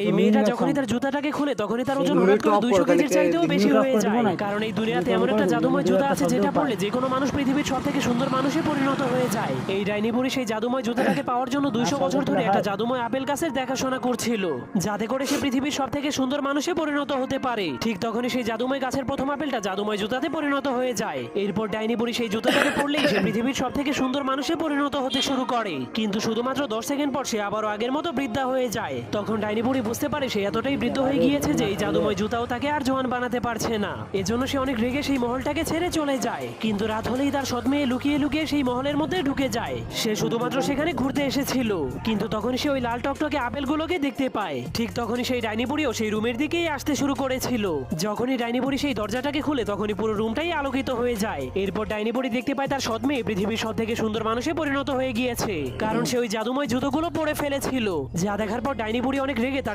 এই মেয়েটা যখনই তার জুতাটাকে খুলে তখনই তার ওজন হঠাৎ করে দুইশো কেজির চাইতেও বেশি হয়ে যায়। কারণ এই দুনিয়াতে এমন একটা জাদুময় জুতা আছে যেটা পড়লে যে কোনো মানুষ পৃথিবীর সব থেকে সুন্দর মানুষে পরিণত হয়ে যায়। এই ডাইনি বুড়ি সেই জাদুময় জুতাটাকে পাওয়ার জন্য দুইশো বছর ধরে একটা জাদুময় আপেল গাছের দেখাশোনা করছিল। যাতে করে সে পৃথিবীর সব থেকে সুন্দর মানুষে পরিণত হতে পারে। ঠিক তখনই সেই জাদুময় গাছের প্রথম আপেলটা জাদুময় জুতাতে পরিণত হয়ে যায়। এরপর ডাইনি বুড়ি সেই জুতাটাকে পড়লেই সে পৃথিবীর সব থেকে সুন্দর মানুষে পরিণত হতে শুরু করে। কিন্তু শুধুমাত্র দশ সেকেন্ড পর সে আবারও আগের মতো বৃদ্ধা হয়ে যায়। তখন ডাইনি বুড়ি বুঝতে পারে সে এতটাই বৃদ্ধ হয়ে গিয়েছে যে এই জাদুময় জুতাও তাকে আর জোয়ান বানাতে পারছে না। এজন্য সে অনেক রেগে সেই মহলটাকে ছেড়ে চলে যায়। কিন্তু রাত হলেই তার সৎ মেয়ে লুকিয়ে লুকিয়ে সেই মহলের মধ্যে ঢুকে যায়। সে শুধুমাত্র সেখানে ঘুরতে এসেছিল। কিন্তু তখন সে ওই লাল টকটকে আপেলগুলোকে দেখতে পায়। ঠিক তখনই সেই ডাইনি বুড়িও সেই রুমের দিকেই আসতে শুরু করেছিল। যখনই ডাইনি বুড়ি সেই দরজাটাকে খুলে, তখনই পুরো রুমটাই আলোকিত হয়ে যায়। এরপর ডাইনি বুড়ি দেখতে পায় তার সৎ মেয়ে পৃথিবীর সব থেকে সুন্দর মানুষে পরিণত হয়ে গিয়েছে। কারণ সে ওই জাদুময় জুতোগুলো পরে ফেলেছিল। যা দেখার পর ডাইনি বুড়ি অনেক রেগে তার